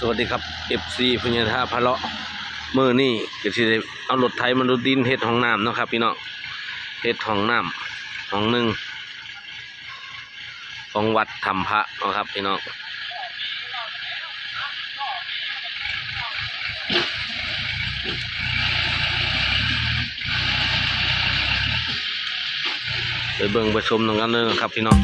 สวัสดีครับ FC พญาธาพะเลาะมือนี่ก็สิได้เอารถไถมาดูดินเฮ็ดห้องน้ำเนาะครับ พี่น้องเฮ็ดห้องน้ำห้องหนึ่งของวัดธรรมพระเนาะครับ พี่น้องไปเบิ่งไปชมตรงกันเลยนะครับ พี่น้อง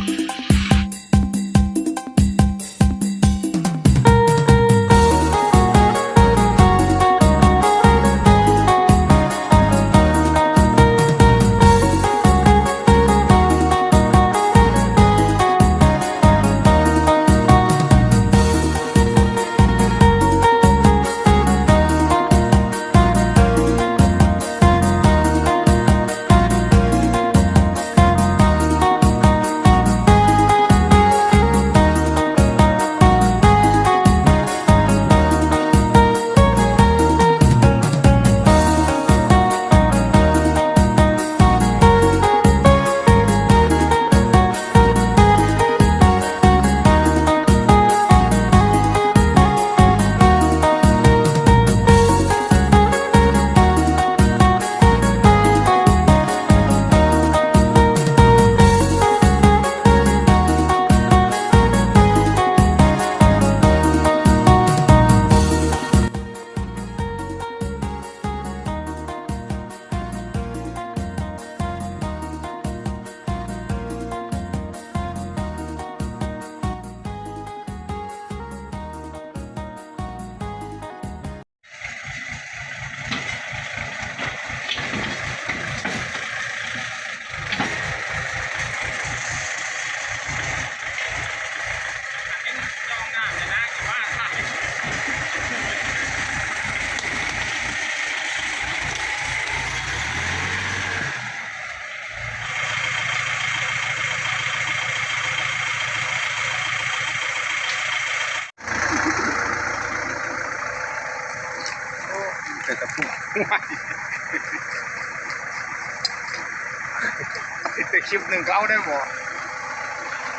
แต่คลิปหนึ่งก็เอาได้บ่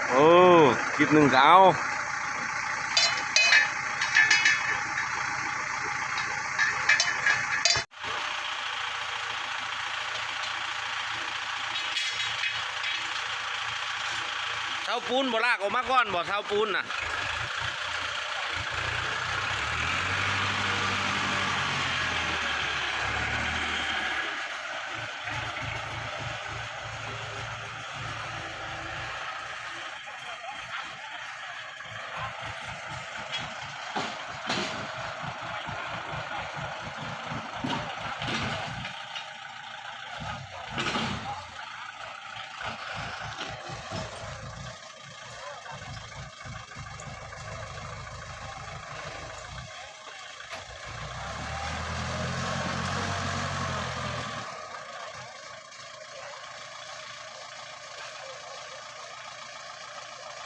โอ้คลิปหนึ่งก็เอาเท้าปูนบ่ลากออกมาก่อนบ่เท้าปูนน่ะ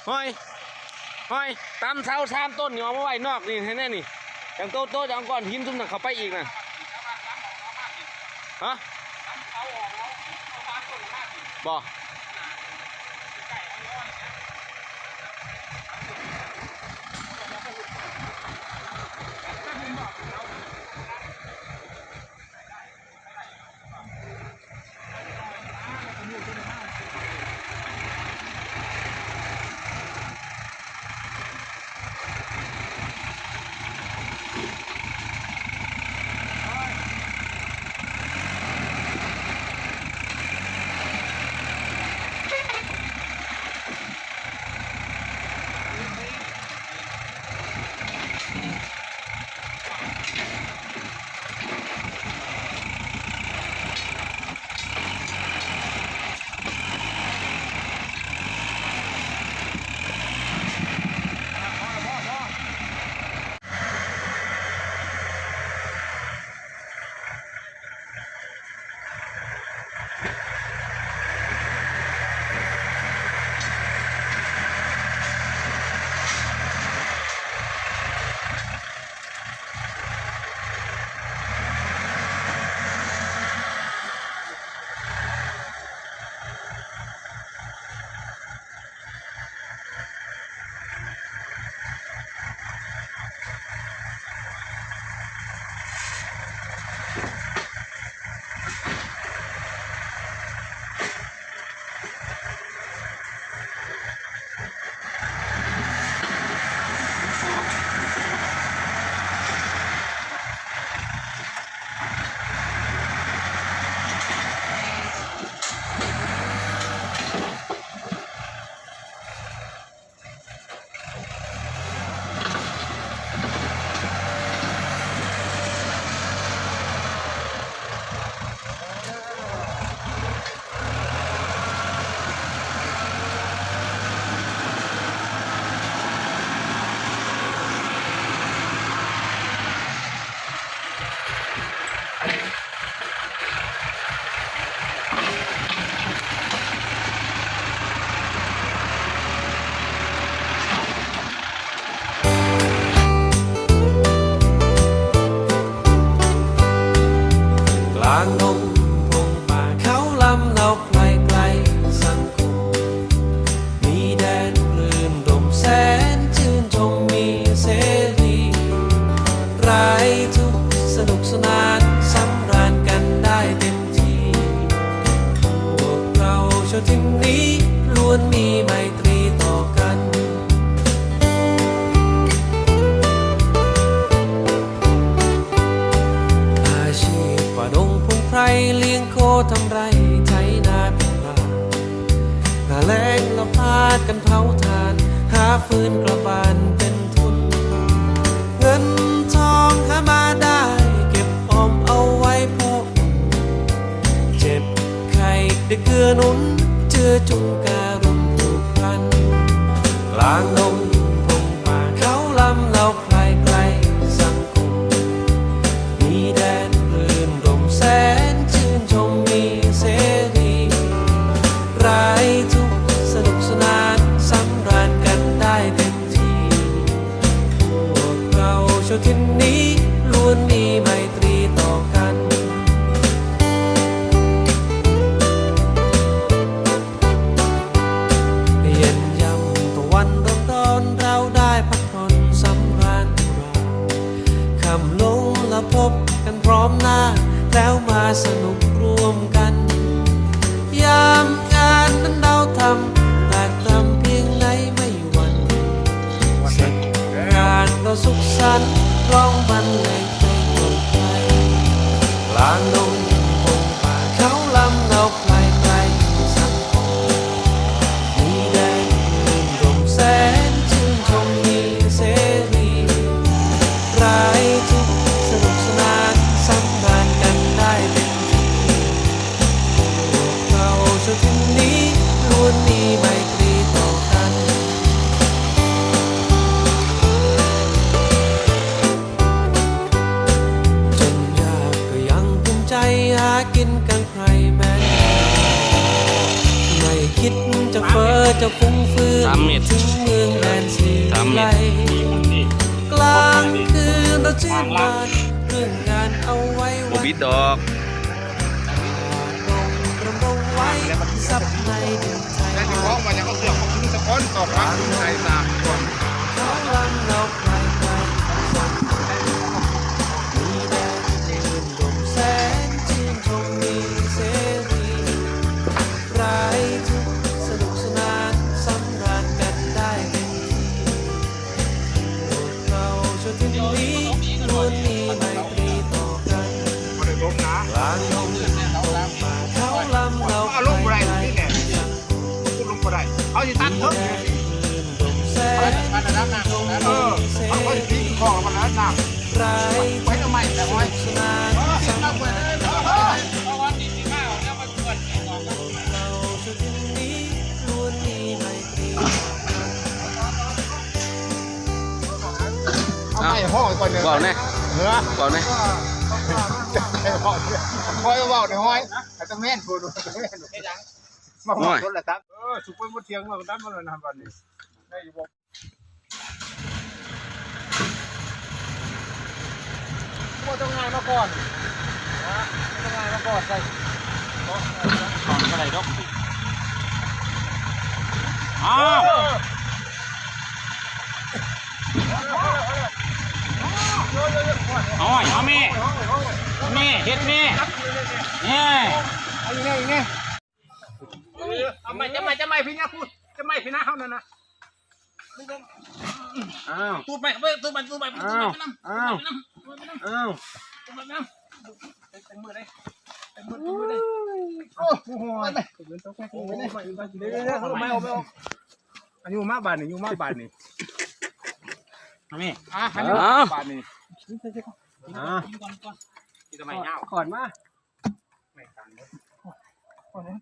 ห้อยห้อยตามเท้าสามต้นนี่เอามาไว้นอกนี่ให้แน่นี่อย่างโตโตจังก้อนหินซุ่มนั่นเข้าไปอีกน่ะฮะบ่ วทินนี้ล้วนมีไมตรีต่อกัน อาชีพป่าดงพงไพรเลี้ยงโคทำไรไถนาเป็นปลาหาแรงละพาดกันเผาทาน หาฟืนกระบาลเป็นทุน เงินทองหามาได้เก็บออมเอาไว้พออุ่นเจ็บไข้ได้เกลือหนุน เจือจุงการุณผูกพันกลางดงพงป่าเขาลำเราใครไกลสังคมมีแดนคลื่นลมแสนชื่นชมมีเสรีไรายทุกข์สนุกสนานสำราญกันได้เต็มที่พวกเราชาวทิน พบกันพร้อมหน้า แล้วมาสนุกร่วมกัน ยามงานนั้นเราทำแตกตำเพียงไหนไม่หวันเสร็จงานเราสุขสันต์ร้องบรรเลงเพลงดนตรีกลางดง กินกันใครแม้ไม่คิดจะเฟอจะฟุ้งฟื้นสามเม็ดถึงเมืองแดนสีสามเม็ไลดกลางคืนเราชื่นบานเรื่องงานเอาไว้โบวันบิดดอกลงรำรงไว้ซับในดินไทยแล้วที่พ้องมันยังก็เสือกของพึ่งสะก้อนต่อครับพึ่งไทยสามคนเขา ก่อนหนึ่งก่อนแน่เนื้อก่อนแน่คอยคอยเบาในห้อยแต่ตะแม่นพูดตะแม่นมาหัวรถละครับเออสุกไปบนเทียงมาดันมาเลยนะบัดนี้ได้อยู่บ่ว่าต้องงานมาก่อนนะต้องงานมาก่อนใส่ก่อนเท่าไหร่ดอกอ้าว เอาไว้เอาแม่แม่เฮ็ดแม่แม่เอาอย่างนี้อย่างนี้เอาไม่จะไม่จะไม่พี่เนี่ยพูดจะไม่พี่นะเขานั่นนะอ้าวตูดไปตูดไปตูดไปตูดไปอ้าวน้ำอ้าวน้ำตูดไปน้ำอ้าวตูดไปน้ำเต็มมือเลยเต็มมือเต็มมือเลยโอ้โหไม่เดี๋ยวเดี๋ยวเดี๋ยวไม่เอาไม่เอาอันนี้มาบานนี่ยูมาบานนี่เอาแม่ อะอันนี้บานนี่อ่าก่อนก่อนที่ทำไมเงาก่อนมาแล้ว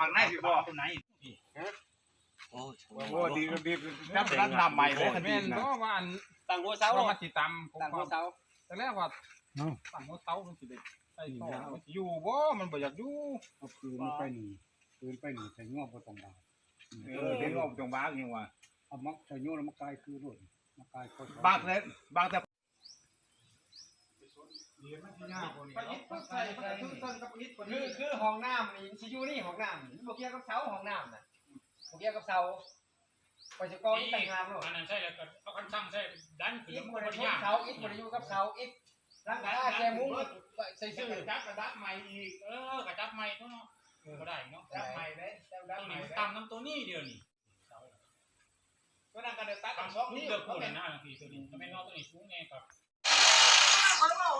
ฝั่งไหนสิพ่อกตัวไหนพี่โอ้ดีดีนับนับนำใหม่เลยแม่นเพราะว่าอันตั้งหัวเสาเรามาติดตามตั้งหัวเสาแต่แรกว่าตั้งหัวเสามันสิได้ใช่ต่ออยู่บ่มันบ่อยากอยู่เอาปืนไปหนีปืนไปหนีใส่ง้อกบ่ต้องดาเออเห็นออกจงบ้าอย่างว่าเอามักจะโยนแล้วมักกายคือรุ่นมักกายคนบางแต่ บางแต่คือคือห้องน้ำนี่สิอยู่นี่ห้องน้ำนี่บ่เกี่ยวกับเสาห้องน้ำน่ะบ่เกี่ยวกับเสาไปจะกองต่างหากเนาะอันนั้นใช่แล้วก็เอาคันช่างใช่ดันขึ้นอิฐมันบ่ก็ได้บ่อยู่ยากเสาอิฐบ่ได้อยู่กับเสาอิฐร่างกายแกมุ้งใส่ซื้ชื่ออจับกระดับใหม่อีกเออกระดับใหม่เนาะบ่ได้เนาะดับใหม่เด้ดับตัวใหม่นี้มันเด้ตามน้ำตัวนี้เดียวนี่ก็นั่นก็ได้ตัดตามสสอองงนิ้นี่วเดือดก็คู่เป็เลยนนะทีตัวนี้ถ้าไม่นอกตัวนี้สูงไงครับ มันจะพูดบนน้ำ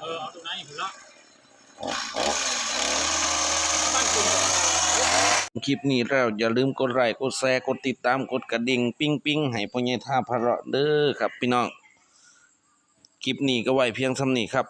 เออเอาตัวนั้นอยู่ละคลิปนี้แล้วอย่าลืมกดไลค์กดแชร์กดติดตามกดกระดิ่งปิ้งปิ้งให้พ่อใหญ่ท่าพระเราะเด้อครับ พี่น้อง คลิปนี้ก็ไว้เพียงสำนี้ครับ